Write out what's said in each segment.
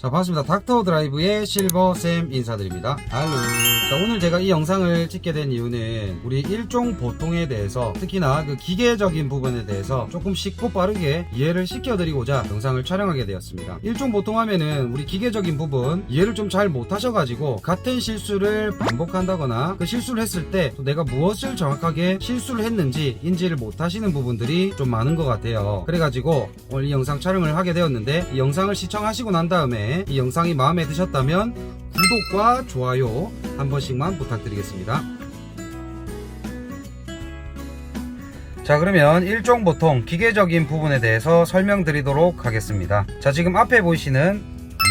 자 반갑습니다. 닥터 드라이브의 실버쌤 인사드립니다. 할로 자 오늘 제가 이 영상을 찍게 된 이유는 우리 일종 보통에 대해서 특히나 그 기계적인 부분에 대해서 조금 쉽고 빠르게 이해를 시켜드리고자 영상을 촬영하게 되었습니다. 일종 보통 하면은 우리 기계적인 부분 이해를 좀 잘 못하셔가지고 같은 실수를 반복한다거나 그 실수를 했을 때 또 내가 무엇을 정확하게 실수를 했는지 인지를 못하시는 부분들이 좀 많은 것 같아요. 그래가지고 오늘 이 영상 촬영을 하게 되었는데 이 영상을 시청하시고 난 다음에 이 영상이 마음에 드셨다면 구독과 좋아요 한 번씩만 부탁드리겠습니다. 자 그러면 일종 보통 기계적인 부분에 대해서 설명드리도록 하겠습니다. 자 지금 앞에 보이시는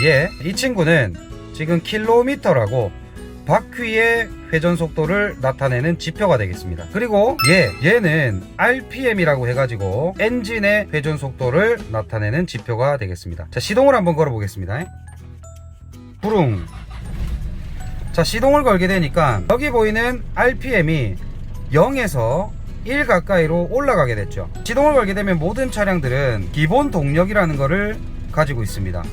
얘, 이 친구는 지금 킬로미터라고 바퀴의 회전 속도를 나타내는 지표가 되겠습니다. 그리고 얘, 얘는 RPM이라고 해가지고 엔진의 회전 속도를 나타내는 지표가 되겠습니다. 자, 시동을 한번 걸어보겠습니다. 부릉. 자, 시동을 걸게 되니까 여기 보이는 RPM이 0에서 1 가까이로 올라가게 됐죠. 시동을 걸게 되면 모든 차량들은 기본 동력이라는 거를 가지고 있습니다.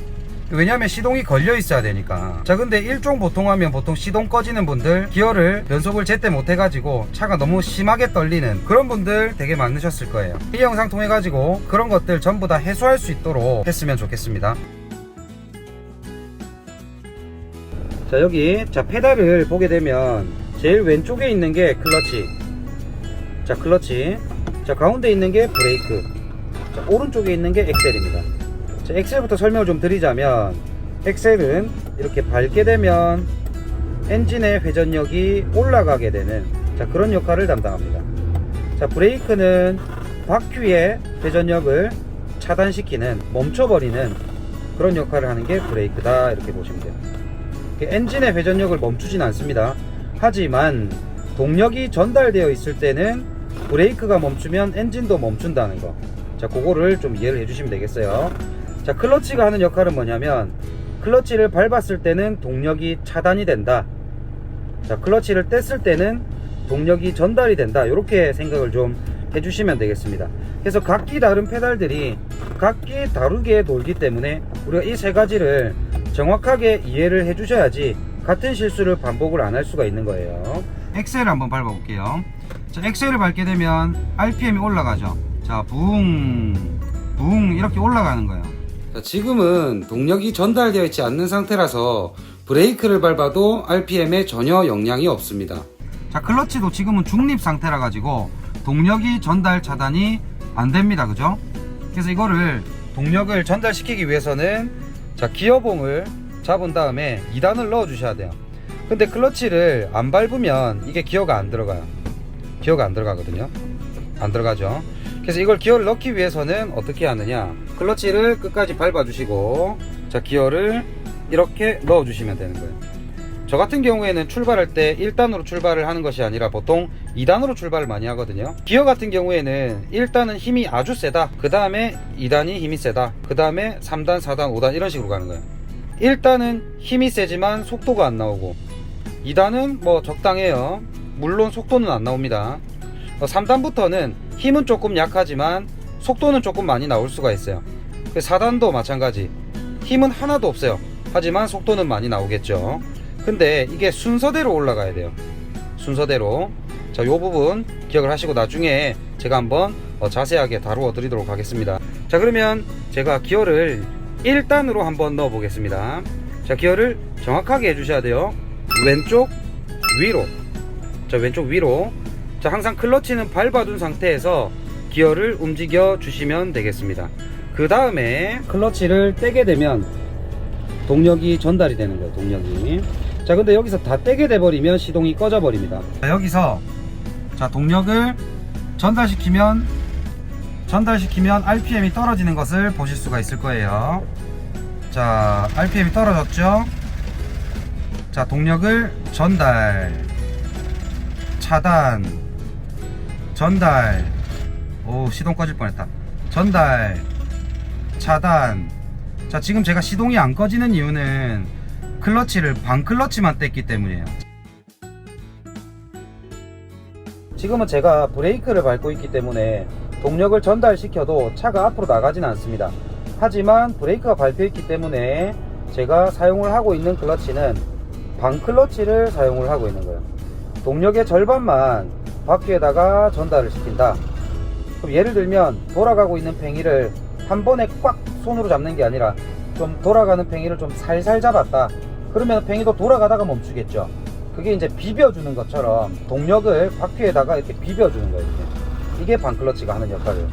왜냐하면 시동이 걸려 있어야 되니까. 자 근데 일종 보통 하면 보통 시동 꺼지는 분들 기어를 연속을 제때 못 해가지고 차가 너무 심하게 떨리는 그런 분들 되게 많으셨을 거예요. 이 영상 통해 가지고 그런 것들 전부 다 해소할 수 있도록 했으면 좋겠습니다. 자 여기 자 페달을 보게 되면 제일 왼쪽에 있는 게 클러치. 자 클러치. 자 가운데 있는 게 브레이크. 자 오른쪽에 있는 게 엑셀입니다. 자, 엑셀부터 설명을 좀 드리자면 엑셀은 이렇게 밟게 되면 엔진의 회전력이 올라가게 되는 자, 그런 역할을 담당합니다. 자, 브레이크는 바퀴의 회전력을 차단시키는 멈춰버리는 그런 역할을 하는 게 브레이크다 이렇게 보시면 돼요. 엔진의 회전력을 멈추진 않습니다. 하지만 동력이 전달되어 있을 때는 브레이크가 멈추면 엔진도 멈춘다는 거. 자, 그거를 좀 이해를 해주시면 되겠어요. 자, 클러치가 하는 역할은 뭐냐면 클러치를 밟았을 때는 동력이 차단이 된다. 자, 클러치를 뗐을 때는 동력이 전달이 된다. 이렇게 생각을 좀 해주시면 되겠습니다. 그래서 각기 다른 페달들이 각기 다르게 돌기 때문에 우리가 이 세 가지를 정확하게 이해를 해주셔야지 같은 실수를 반복을 안 할 수가 있는 거예요. 엑셀을 한번 밟아 볼게요. 자, 엑셀을 밟게 되면 RPM이 올라가죠. 자, 붕, 붕 이렇게 올라가는 거예요. 자, 지금은 동력이 전달되어 있지 않는 상태라서 브레이크를 밟아도 RPM에 전혀 영향이 없습니다. 자, 클러치도 지금은 중립 상태라 가지고 동력이 전달 차단이 안 됩니다. 그죠? 그래서 이거를 동력을 전달시키기 위해서는 자, 기어봉을 잡은 다음에 2단을 넣어 주셔야 돼요. 근데 클러치를 안 밟으면 이게 기어가 안 들어가요. 기어가 안 들어가거든요. 안 들어가죠. 그래서 이걸 기어를 넣기 위해서는 어떻게 하느냐? 클러치를 끝까지 밟아 주시고 자 기어를 이렇게 넣어 주시면 되는 거예요. 저 같은 경우에는 출발할 때 1단으로 출발을 하는 것이 아니라 보통 2단으로 출발을 많이 하거든요. 기어 같은 경우에는 1단은 힘이 아주 세다. 그 다음에 2단이 힘이 세다. 그 다음에 3단 4단 5단 이런 식으로 가는 거예요. 1단은 힘이 세지만 속도가 안 나오고 2단은 뭐 적당해요. 물론 속도는 안 나옵니다 3단부터는 힘은 조금 약하지만 속도는 조금 많이 나올 수가 있어요. 4단도 마찬가지. 힘은 하나도 없어요. 하지만 속도는 많이 나오겠죠. 근데 이게 순서대로 올라가야 돼요. 순서대로. 자, 요 부분 기억을 하시고 나중에 제가 한번 어, 자세하게 다루어 드리도록 하겠습니다. 자 그러면 제가 기어를 1단으로 한번 넣어 보겠습니다. 자 기어를 정확하게 해주셔야 돼요. 왼쪽 위로. 자 왼쪽 위로 자 항상 클러치는 밟아둔 상태에서 기어를 움직여 주시면 되겠습니다. 그 다음에 클러치를 떼게 되면 동력이 전달이 되는 거예요 동력이. 자 근데 여기서 다 떼게 돼 버리면 시동이 꺼져 버립니다. 자, 여기서 자 동력을 전달시키면 전달시키면 RPM이 떨어지는 것을 보실 수가 있을 거예요. 자 RPM이 떨어졌죠? 자 동력을 전달 차단 전달. 오 시동 꺼질 뻔했다. 전달. 차단. 자 지금 제가 시동이 안 꺼지는 이유는 클러치를 반 클러치만 뗐기 때문이에요. 지금은 제가 브레이크를 밟고 있기 때문에 동력을 전달시켜도 차가 앞으로 나가진 않습니다. 하지만 브레이크가 밟혀 있기 때문에 제가 사용을 하고 있는 클러치는 방 클러치를 사용을 하고 있는 거예요. 동력의 절반만 바퀴에다가 전달을 시킨다. 그럼 예를 들면 돌아가고 있는 팽이를 한 번에 꽉 손으로 잡는 게 아니라 좀 돌아가는 팽이를 좀 살살 잡았다. 그러면 팽이도 돌아가다가 멈추겠죠. 그게 이제 비벼주는 것처럼 동력을 바퀴에다가 이렇게 비벼주는 거예요. 이게 방클러치가 하는 역할이에요.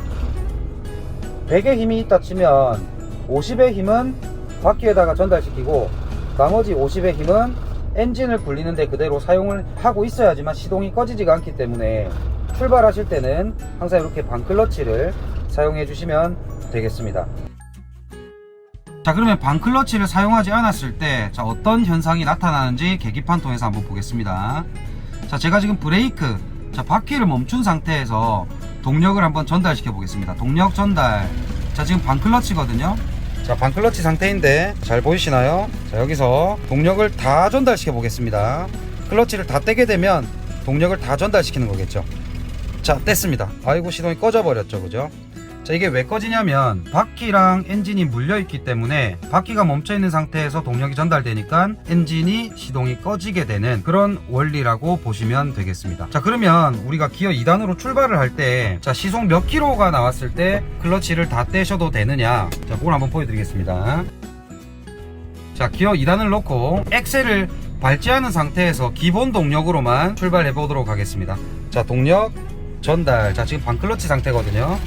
100의 힘이 있다 치면 50의 힘은 바퀴에다가 전달시키고 나머지 50의 힘은 엔진을 굴리는데 그대로 사용을 하고 있어야지만 시동이 꺼지지가 않기 때문에 출발하실 때는 항상 이렇게 방클러치를 사용해 주시면 되겠습니다. 자 그러면 방클러치를 사용하지 않았을 때 자, 어떤 현상이 나타나는지 계기판 통해서 한번 보겠습니다. 자 제가 지금 브레이크 자 바퀴를 멈춘 상태에서 동력을 한번 전달시켜 보겠습니다. 동력 전달 자 지금 방클러치거든요. 자 방클러치 상태인데 잘 보이시나요? 자 여기서 동력을 다 전달시켜 보겠습니다. 클러치를 다 떼게 되면 동력을 다 전달시키는 거겠죠. 자 뗐습니다. 아이고 시동이 꺼져 버렸죠, 그죠? 자 이게 왜 꺼지냐면 바퀴랑 엔진이 물려 있기 때문에 바퀴가 멈춰 있는 상태에서 동력이 전달되니까 엔진이 시동이 꺼지게 되는 그런 원리라고 보시면 되겠습니다. 자 그러면 우리가 기어 2단으로 출발을 할 때 자 시속 몇 킬로가 나왔을 때 클러치를 다 떼셔도 되느냐? 자 그걸 한번 보여드리겠습니다. 자 기어 2단을 놓고 엑셀을 밟지 않은 상태에서 기본 동력으로만 출발해 보도록 하겠습니다. 자 동력 전달. 자 지금 반클러치 상태거든요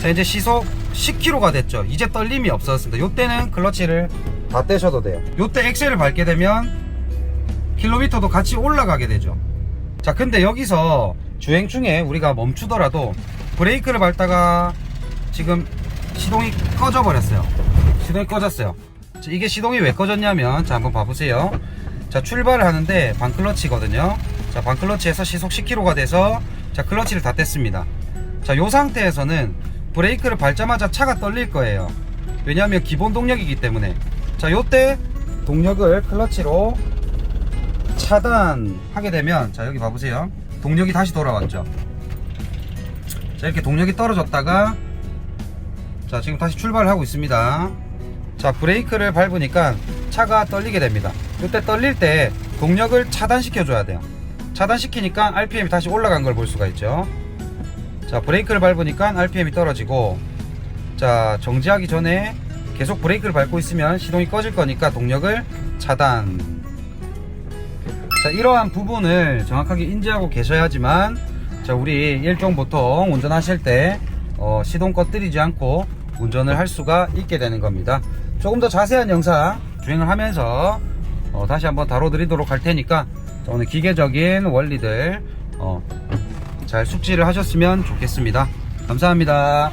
자 이제 시속 10km가 됐죠. 이제 떨림이 없어졌습니다. 요때는 클러치를 다 떼셔도 돼요. 요때 엑셀을 밟게 되면 킬로미터도 같이 올라가게 되죠. 자 근데 여기서 주행 중에 우리가 멈추더라도 브레이크를 밟다가 지금 시동이 꺼져 버렸어요. 시동이 꺼졌어요. 자, 이게 시동이 왜 꺼졌냐면 자 한번 봐보세요. 자 출발을 하는데 반클러치거든요. 자 반클러치에서 시속 10km가 돼서 자 클러치를 다 뗐습니다. 자 요 상태에서는 브레이크를 밟자마자 차가 떨릴 거예요. 왜냐하면 기본 동력이기 때문에. 자 요때 동력을 클러치로 차단하게 되면 자 여기 봐보세요. 동력이 다시 돌아왔죠. 자 이렇게 동력이 떨어졌다가 자 지금 다시 출발을 하고 있습니다. 자 브레이크를 밟으니까 차가 떨리게 됩니다. 이때 떨릴 때 동력을 차단시켜 줘야 돼요. 차단시키니까 RPM이 다시 올라간 걸 볼 수가 있죠 자 브레이크를 밟으니까 RPM이 떨어지고 자 정지하기 전에 계속 브레이크를 밟고 있으면 시동이 꺼질 거니까 동력을 차단. 자 이러한 부분을 정확하게 인지하고 계셔야지만 자 우리 일종 보통 운전하실 때 어, 시동 꺼뜨리지 않고 운전을 할 수가 있게 되는 겁니다. 조금 더 자세한 영상 주행을 하면서 어, 다시 한번 다뤄드리도록 할 테니까 자, 오늘 기계적인 원리들 어, 잘 숙지를 하셨으면 좋겠습니다. 감사합니다